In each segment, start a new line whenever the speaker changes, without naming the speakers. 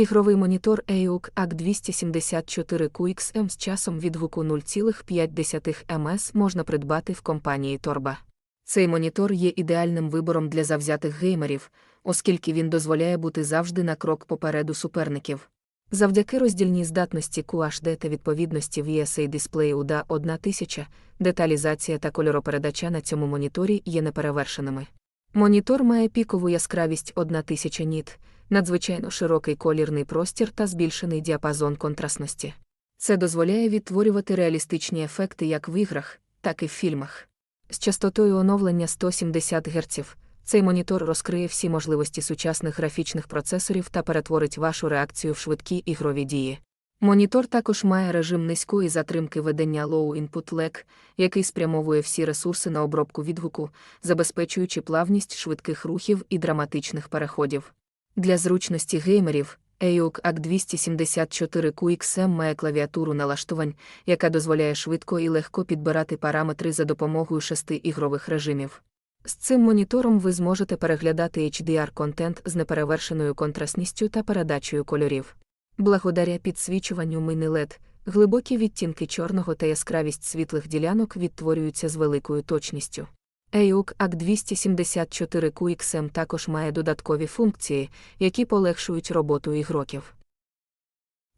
Ігровий монітор AUK AC274 QXM з часом відгуку 0,5 ms можна придбати в компанії Torba. Цей монітор є ідеальним вибором для завзятих геймерів, оскільки він дозволяє бути завжди на крок попереду суперників. Завдяки роздільній здатності QHD та відповідності VSA дисплею UDA 1000, деталізація та кольоропередача на цьому моніторі є неперевершеними. Монітор має пікову яскравість 1000 ніт, надзвичайно широкий колірний простір та збільшений діапазон контрастності. Це дозволяє відтворювати реалістичні ефекти як в іграх, так і в фільмах. З частотою оновлення 170 Гц цей монітор розкриє всі можливості сучасних графічних процесорів та перетворить вашу реакцію в швидкі ігрові дії. Монітор також має режим низької затримки ведення Low Input Lag, який спрямовує всі ресурси на обробку відгуку, забезпечуючи плавність швидких рухів і драматичних переходів. Для зручності геймерів AUK AC274 QXM має клавіатуру налаштувань, яка дозволяє швидко і легко підбирати параметри за допомогою шести ігрових режимів. З цим монітором ви зможете переглядати HDR-контент з неперевершеною контрастністю та передачею кольорів. Благодаря підсвічуванню мини LED, глибокі відтінки чорного та яскравість світлих ділянок відтворюються з великою точністю. AUK AC274 QXM також має додаткові функції, які полегшують роботу ігроків.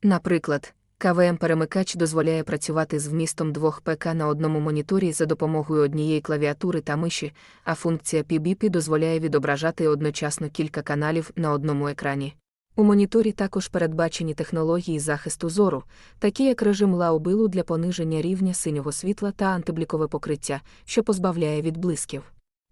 Наприклад, КВМ-перемикач дозволяє працювати з вмістом двох ПК на одному моніторі за допомогою однієї клавіатури та миші, а функція PBP дозволяє відображати одночасно кілька каналів на одному екрані. У моніторі також передбачені технології захисту зору, такі як режим лаубилу для пониження рівня синього світла та антиблікове покриття, що позбавляє від блисків.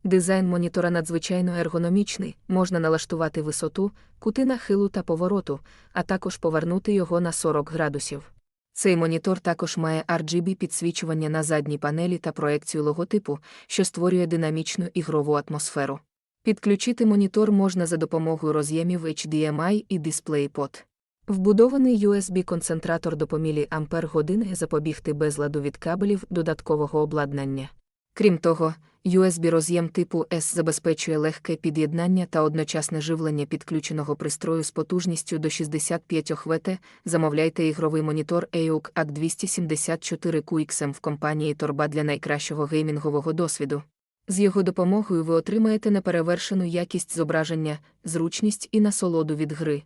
Дизайн монітора надзвичайно ергономічний, можна налаштувати висоту, кути нахилу та повороту, а також повернути його на 40 градусів. Цей монітор також має RGB підсвічування на задній панелі та проекцію логотипу, що створює динамічну ігрову атмосферу. Підключити монітор можна за допомогою роз'ємів HDMI і DisplayPort. Вбудований USB-концентратор до помілі ампер години запобігти безладу від кабелів додаткового обладнання. Крім того, USB-роз'єм типу S забезпечує легке під'єднання та одночасне живлення підключеного пристрою з потужністю до 65 Вт. Замовляйте ігровий монітор AUK AC274 QXM в компанії Torba для найкращого геймінгового досвіду. З його допомогою ви отримаєте неперевершену якість зображення, зручність і насолоду від гри.